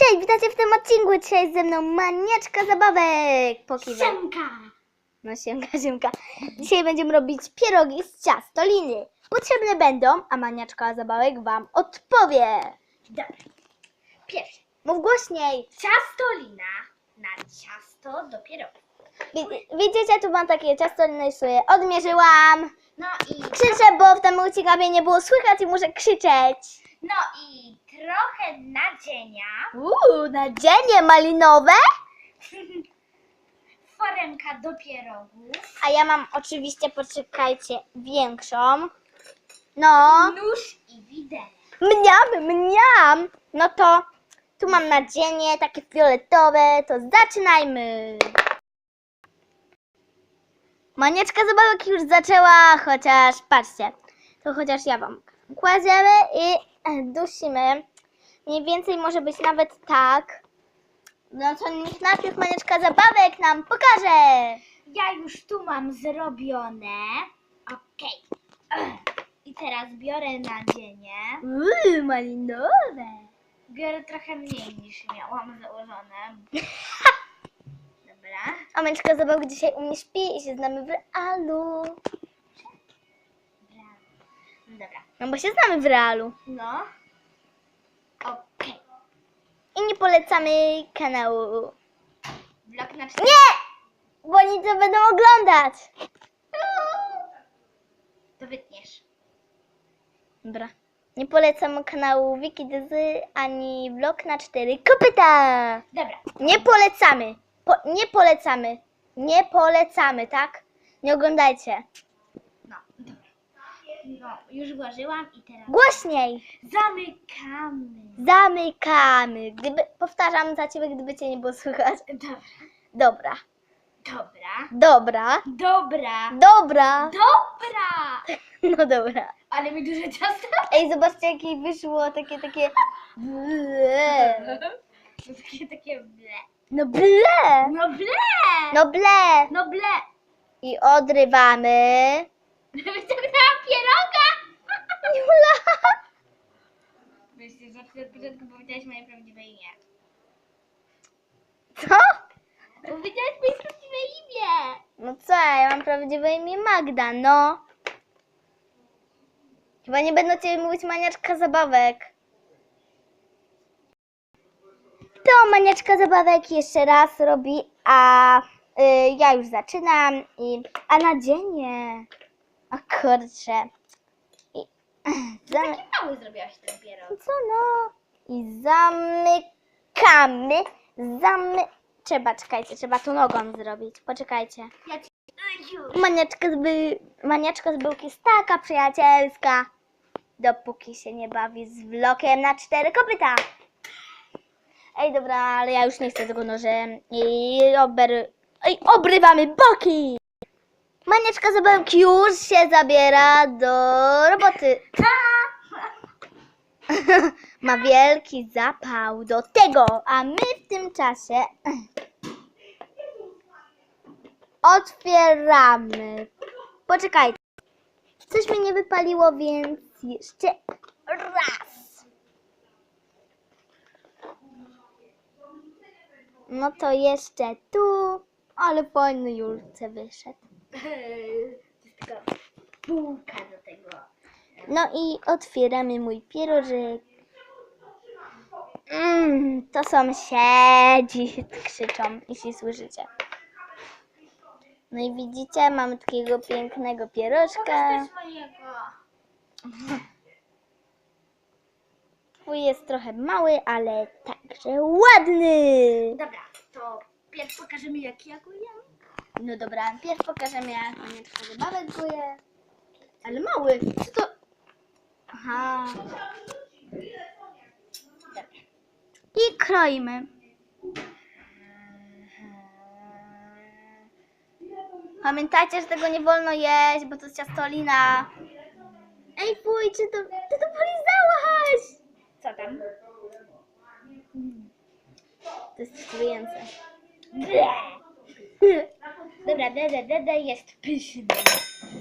Cześć, witajcie w tym odcinku. Dzisiaj jest ze mną maniaczka zabawek. Pokiwaj. Siemka! No siemka, siemka. Dzisiaj będziemy robić pierogi z ciastoliny. Potrzebne będą, a maniaczka zabawek wam odpowie. Dobra. Pierwsze. Mów głośniej. Ciastolina na ciasto do pierogów. Wi- Widzicie, tu mam takie ciastoliny, już sobie odmierzyłam. No i, Krzyczę, bo w tym ciekawie nie było słychać i muszę krzyczeć. no i trochę nadzienia. Uuu, nadzienie malinowe. Foremka do pierogów. A ja mam oczywiście, poczekajcie, większą. No. Nóż i widelec. Mniam, mniam. No to tu mam nadzienie takie fioletowe, to zaczynajmy. Manieczka zabawek już zaczęła, chociaż patrzcie, to chociaż ja wam kładziemy i dusimy. Mniej więcej może być nawet tak. No to niech najpierw manieczka zabawek nam pokaże. Ja już tu mam zrobione. Okej. I teraz biorę nadzienie. Uuu, malinowe. Biorę trochę mniej niż miałam założone. Dobra. A manieczka zabawek dzisiaj u mnie śpi i się znamy w realu. Dobra. No bo się znamy w realu. No. Okej. I nie polecamy kanału. Blok na cztery. Nie! Bo oni to będą oglądać. To wytniesz. Dobra. Nie polecam kanału Wiki Dyzy ani vlog na cztery kopyta. Dobra. Nie polecamy. Po, nie polecamy. Nie polecamy, tak? Nie oglądajcie. No. Już włożyłam i teraz Głośniej. zamykamy. Zamykamy. Gdyby, powtarzam za ciebie, gdyby cię nie było słychać. Dobra. Dobra. Dobra. Dobra. Dobra. Dobra. Dobra. No dobra. Ale mi duże ciasto. Ej, zobaczcie, jakie wyszło takie, takie... Ble. To takie, takie ble. No ble! No ble. No ble! No ble. I odrywamy. Wyciągnęłam pieroga. Jula! Myślę, że od początku powiedziałaś moje prawdziwe imię. Co? Powiedziałaś moje prawdziwe imię. No co, ja mam prawdziwe imię Magda, no. Chyba nie będę ciebie mówić maniaczka zabawek. To maniaczka zabawek jeszcze raz robi, a y, ja już zaczynam i... A nadzienie. A kurczę. I, zamy... Taki mały zrobiłaś ten pierog. Co no? I zamykamy. Zamy... Trzeba, czekajcie, trzeba tu nogą zrobić. Poczekajcie. Ja ci... Maniaczka z, by... Maniaczka z byłki jest taka przyjacielska. Dopóki się nie bawi z vlokiem na cztery kopyta. Ej, dobra, ale ja już nie chcę tego nożem. I ober... Ej, obrywamy boki! Maniaczka zabełki już się zabiera do roboty. Ma wielki zapał do tego, a my w tym czasie otwieramy. Poczekajcie. Coś mi nie wypaliło, więc jeszcze raz. No to jeszcze tu, ale fajny Julce wyszedł. Jest półka do tego. No i otwieramy mój pierożek. Mm, to sąsiedzi krzyczą, jeśli słyszycie. No i widzicie, mamy takiego pięknego pierożka. Twój jest trochę mały, ale także ładny. Dobra, to pierw pokażemy jaki ja go jem. No dobra, pierw pokażemy jak manieczka zabawek guje. Ale mały, co to? Aha. Dobra. I kroimy. Pamiętajcie, że tego nie wolno jeść, bo to ciastolina. Ej, fuj, czy to, ty to polizałaś? Co tam? To jest trujące. Ble. Dede, dede jest pyszny.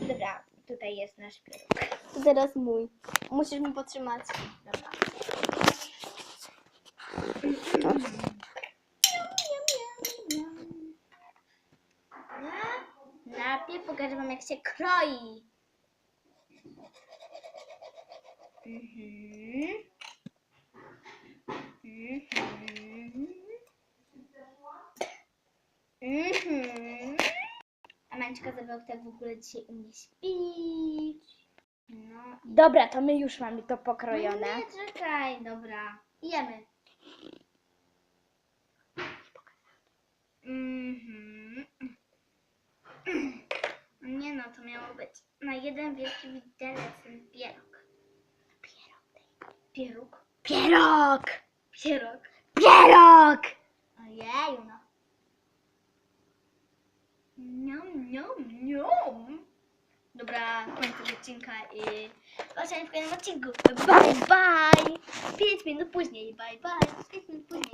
Dobra, tutaj jest nasz pieróg. To teraz mój. Musisz mi potrzymać. Dobra. Najpierw pokażę wam jak się kroi. Mhm. Mhm. A Mańczka zabrał tak w ogóle dzisiaj u mnie śpić. No. Dobra, to my już mamy to pokrojone. No nie, czekaj, dobra. Jemy. Mhm. Nie no, to miało być na jeden wielki widelec ten pierog. Pierog. Pieróg. Pierog! Pierog. Pierog! Ojeju no. Niom, niom. Dobra, kończę odcinka i zobaczymy w kolejnym odcinku. Bye, bye. 5 minut później. Bye, bye. 5 minut później.